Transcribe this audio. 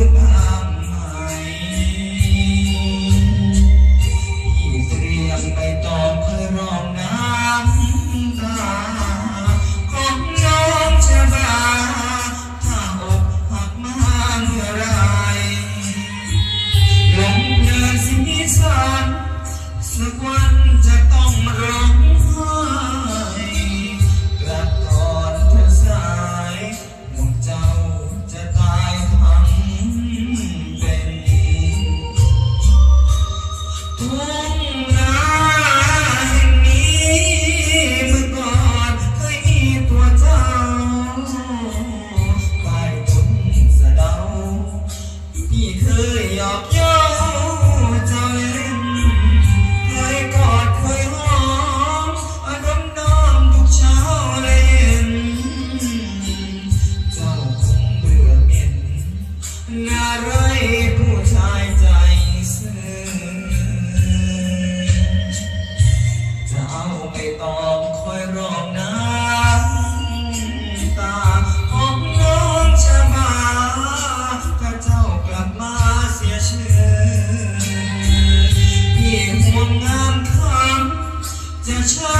good night. อกย้อใจเคยกอดเคยหอมอาร้อมทุกเช้าและนเจ้าคงเบื่อเหม็นงาไร 在车